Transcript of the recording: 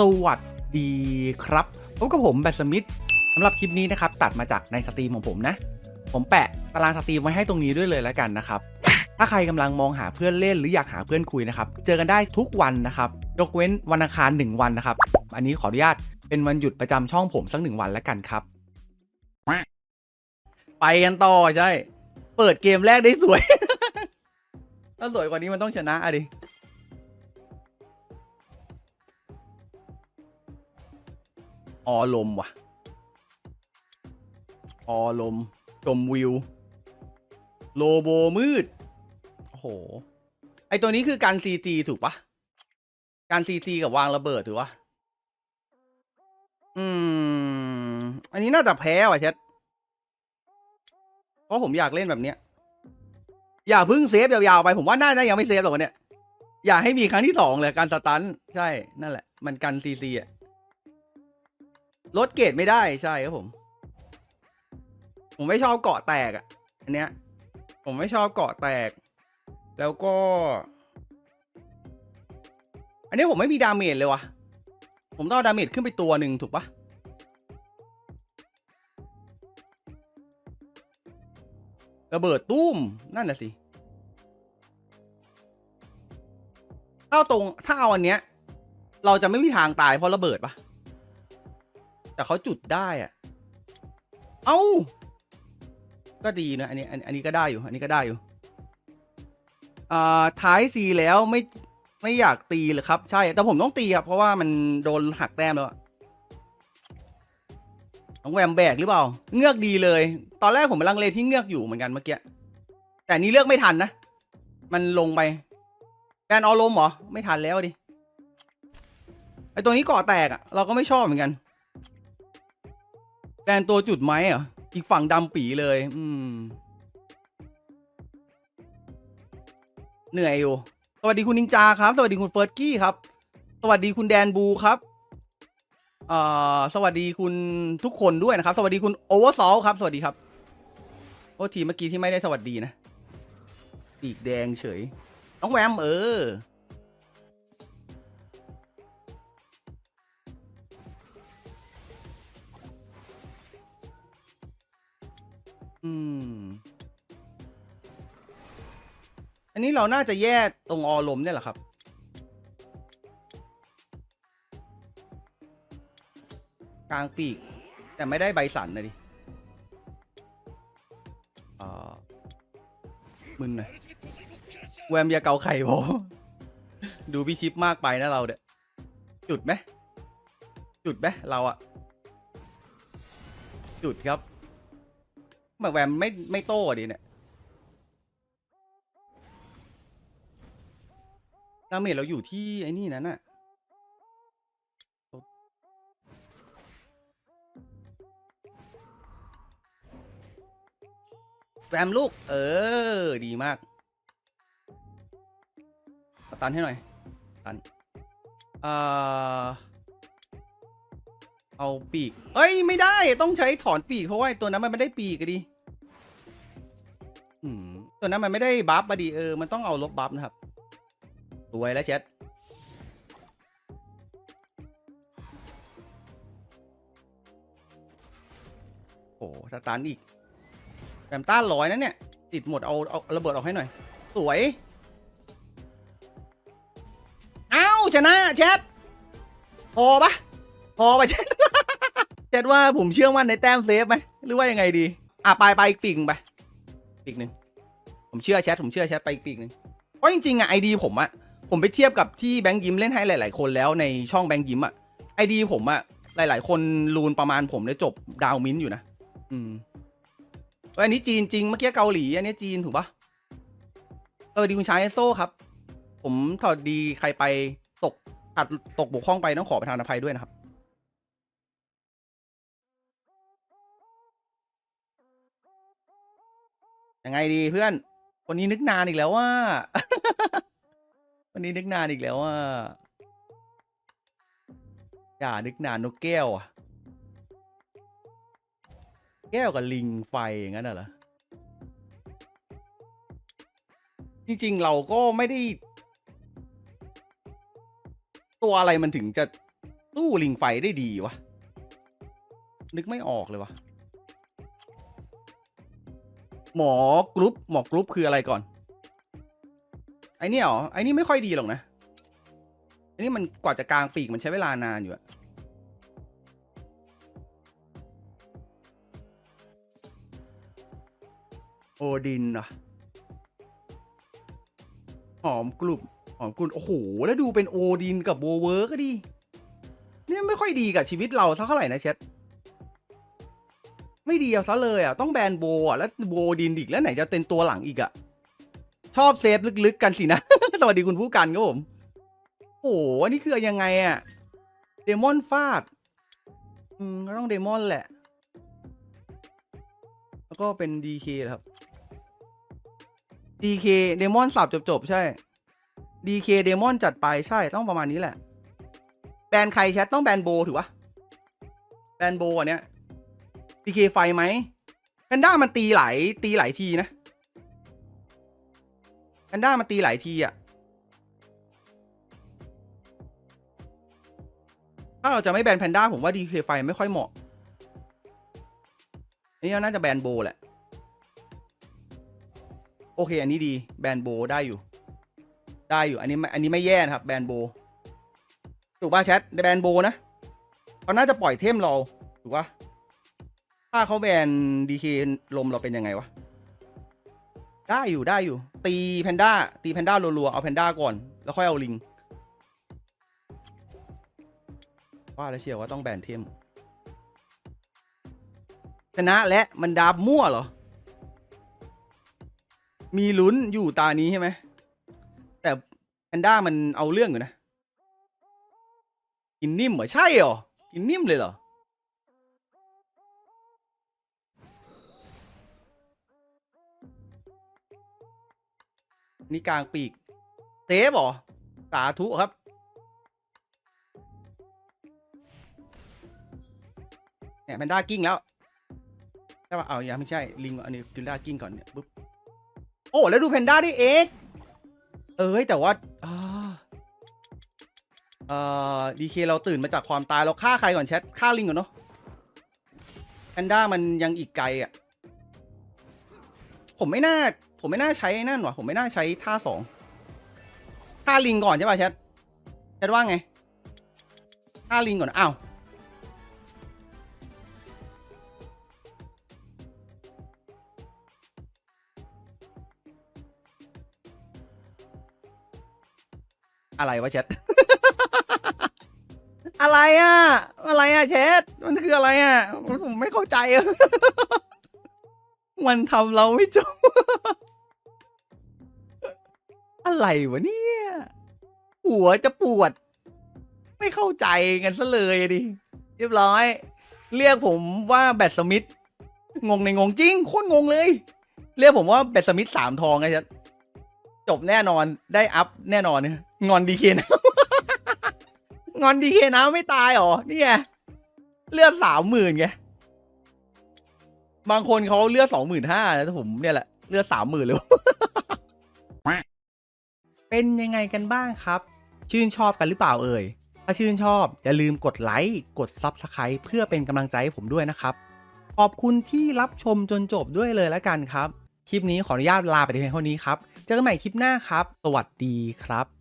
สวัสดีครับพบกับผมแบทสมิธสำหรับคลิปนี้นะครับ ตัดมาจากในสตรีมของผมนะ ผมแปะตารางสตรีมไว้ให้ตรงนี้ด้วยเลยแล้วกันนะครับ ถ้าใครกำลังมองหาเพื่อนเล่นหรืออยากหาเพื่อนคุยนะครับ เจอกันได้ทุกวันนะครับ ยกเว้นวันอังคาร1วันนะครับ อันนี้ขออนุญาตเป็นวันหยุดประจำช่องผมสักหนึ่งวันแล้วกันครับ ไปกันต่อใช่ เปิดเกมแรกได้สวย ถ้าสวยกว่านี้มันต้องชนะอะดิ ออลมว่ะออลมชมวิว โลโบมืด โอ้โห ไอตัวนี้คือการซีจีถูกปะการซีจีกับวางระเบิดถือวะอืม อันนี้น่าจะแพ้ว่ะเช็ดเพราะผมอยากเล่นแบบเนี้ย อย่าพึ่งเซฟยาวๆไป ผมว่าน่าจะยังไม่เซฟหรอกวันเนี้ย อย่าให้มีครั้งที่สองเลยการสตัน ใช่ นั่นแหละ มันกันซีซีอะ ลดเกรดไม่ได้ใช่ครับผม ผมไม่ชอบเกาะแตกอะ อันเนี้ย ผมไม่ชอบเกาะแตก แล้วก็ อันนี้ผมไม่มีดาเมจเลยวะผมต้องเอาดาเมจขึ้นไปตัวหนึ่งถูกปะระเบิดตุ้ม นั่นน่ะสิถ้าเอาตรงถ้าเอาอันเนี้ย เราจะไม่มีทางตายเพราะระเบิดปะ แต่เขาจุดได้อะเอ้า ก็ดีนะ อันนี้อันอันนี้ก็ได้อยู่ อันนี้ก็ได้อยู่ อ่า ท้ายซีแล้วไม่ไม่อยากตีเลยครับ ใช่ แต่ผมต้องตีครับ เพราะว่ามันโดนหักแต้มแล้วอะต้องแวมแบกหรือเปล่า เงือกดีเลย ตอนแรกผมกำลังเลที่เงือกอยู่เหมือนกันเมื่อกี้ แต่อันนี้เลือกไม่ทันนะ มันลงไปแบนออลมเหรอ ไม่ทันแล้วดิ ไอตัวนี้ก่อแตกอะเราก็ไม่ชอบเหมือนกัน แกนตัวจุดไหมเหรออีกฝั่งดำปีเลย อืม เหนื่อยอยู่ สวัสดีคุณนินจาครับ สวัสดีคุณเฟิร์สกี้ครับ สวัสดีคุณแดนบูครับเอ่อสวัสดีคุณทุกคนด้วยนะครับ สวัสดีคุณโอเวอร์ซอลครับ สวัสดีครับ โอ้ทีเมื่อกี้ที่ไม่ได้สวัสดีนะปีกแดงเฉย น้องแวมเออ อืม อันนี้เราน่าจะแยกตรงออลมเนี่ยแหละครับ กลางปีก แต่ไม่ได้ใบสันนะดิอ่ามึนหน่อยแวมยาเกาไข่พอดูพี่ชิปมากไปนะเราเด้อจุดไหมจุดไหมเราอะจุดครับ เหมือนแวมไม่ไม่โต้อะดิเนี่ยดาเมจเราอยู่ที่ไอ้นี่นั่นน่ะแวมลูก เออ ดีมาก ตันให้หน่อย ตันเอ่อเอาปีก เอ้ย ไม่ได้ ต้องใช้ถอนปีก เพราะว่าตัวนั้นมันไม่ได้ปีกดิ อืมตัวนั้นมันไม่ได้บัฟอะดีเออ มันต้องเอาลบบัฟนะครับสวยแล้วเช็ดโอ้สตันอีกแบมต้านร้อยนะเนี่ย ติดหมดเอาเอาระเบิดออกให้หน่อย สวยเอ้าชนะเช็ดพอปะพอปะเช็ดเช็ดว่าผมเชื่อมั่นในแต้มเซฟไหมหรือว่ายังไงดี อะไปไปอีกปีกหนึ่งไป ปีกหนึ่งผมเชื่อแชทผมเชื่อแชทไปอีกปีกหนึ่งเพราะจริงๆอะไอดีผมอะผมไปเทียบกับที่แบงค์ยิ้มเล่นให้หลาย ๆ คนแล้วในช่องแบงค์ยิ้มอะไอดีผมอะหลาย ๆ คนรูนประมาณผมเนี่ยจบดาวมิ้นท์อยู่นะอืมอันนี้จีนจริงเมื่อกี้เกาหลีอันนี้จีนถูกปะสวัสดีคุณชายโซครับ ผมถอดดีใครไปตกขัดตกบกพร่องไปต้องขอประทานอภัยด้วยนะครับ ยังไงดีเพื่อนวันนี้นึกนานอีกแล้วว่า วันนี้นึกนานอีกแล้วว่าอย่านึกนานนกแก้วอะแก้วกับลิงไฟอย่างนั้นเหรอจริงๆเราก็ไม่ได้ ตัวอะไรมันถึงจะสู้สู้ลิงไฟได้ดีวะ นึกไม่ออกเลยวะ หมอกรุ๊ปหมอกรุ๊ปคืออะไรก่อน ไอเนี่ยเหรอไอนี่ไม่ค่อยดีหรอกนะไอนี่มันกว่าจะกลางปีกมันใช้เวลานานอยู่อะโอดินอะหอมกลุ่มหอมกลุ่มโอ้โห แล้วดูเป็นโอดินกับโบเวิร์กก็ดี เนี่ยไม่ค่อยดีกับชีวิตเราเท่าไหร่นะเช็ด ไม่ดีเอาซะเลยอะต้องแบนโบอะแล้วโบดินอีกแล้วไหนจะเป็นตัวหลังอีกอะชอบเซฟลึกๆกันสินะ สวัสดีคุณผู้กันครับผม โอ้โหอันนี้คือยังไงอะเดมอนฟาด อืมก็ต้องเดมอนแหละ แล้วก็เป็นดีเคครับดีเคเดมอนสับจบๆ ใช่ดีเคเดมอนจัดไปใช่ต้องประมาณนี้แหละ แบนใครแชทต้องแบนโบถือวะแบนโบอันเนี้ย ดีเคไฟไหมแพนด้ามันตีหลายตีหลายทีนะแพนด้ามันตีหลายทีอะถ้าเราจะไม่แบนแพนด้าผมว่าดีเคไฟไม่ค่อยเหมาะนี่น่าจะแบนโบแหละ โอเค อันนี้ดีแบนโบได้อยู่ ได้อยู่อันนี้ไม่อันนี้ไม่แย่นะครับ แบนโบถูกป่ะแชทแบนโบนะเขาน่าจะปล่อยเทมเราถูกป่ะ ถ้าเขาแบนดีเคลมเราเป็นยังไงวะ ได้อยู่ได้อยู่ ตีแพนด้า ตีแพนด้ารัวๆ เอาแพนด้าก่อน แล้วค่อยเอาลิง ว่าแล้วเชียวว่าต้องแบนเทมชนะและมันดาบมั่วเหรอ มีลุ้นอยู่ตานี้ใช่ไหม แต่แพนด้ามันเอาเรื่องอยู่นะ กินนิ่มเหรอ ใช่เหรอ กินนิ่มเลยเหรอ นี่กลางปีกเซฟหรอ สาธุครับ เนี่ยแพนด้ากิ้งแล้วใช่ป่ะเอายังไม่ใช่ ลิงอันนี้กินด้ากิ้งก่อนเนี่ยปุ๊บ โอ้ แล้วดูแพนด้าได้เอ็กเอ้ย แต่ว่าอ่าเอ่อดีเคเราตื่นมาจากความตาย เราฆ่าใครก่อนแชทฆ่าลิงก่อนเนาะแพนด้ามันยังอีกไกลอะ ผมไม่น่า ผมไม่น่าใช้นั่นว่ะผมไม่น่าใช้ท่าสองท่าลิงก่อนใช่ป่ะแชทแชทว่าไงท่าลิงก่อนอ้าวอะไรวะแชท อะไรอะ อะไรอะแชท มันคืออะไรอะ ผมไม่เข้าใจอะมันทำเราไม่จบ อะไรวะเนี่ย หัวจะปวด ไม่เข้าใจกันซะเลยอะดิ เรียบร้อย เรียกผมว่าแบทสมิธงงในงงจริงโคตรงงเลย เรียกผมว่าแบทสมิธสามทองไงจ๊ะจบแน่นอนได้อัพแน่นอนงอนดีเคนะงอนดีเคนะไม่ตายหรอนี่ไงเลือดสามหมื่นไงบางคนเขาเลือดสองหมื่นห้าแต่ผมเนี่ยแหละเลือดสามหมื่นเลย เป็นยังไงกันบ้างครับ ชื่นชอบกันหรือเปล่าเอ่ย ถ้าชื่นชอบอย่าลืมกดไลค์ กด Subscribe เพื่อเป็นกำลังใจให้ผมด้วยนะครับ ขอบคุณที่รับชมจนจบด้วยเลยแล้วกันครับ คลิปนี้ขออนุญาตลาไปเพียงเท่านี้ครับ เจอกันใหม่คลิปหน้าครับ สวัสดีครับ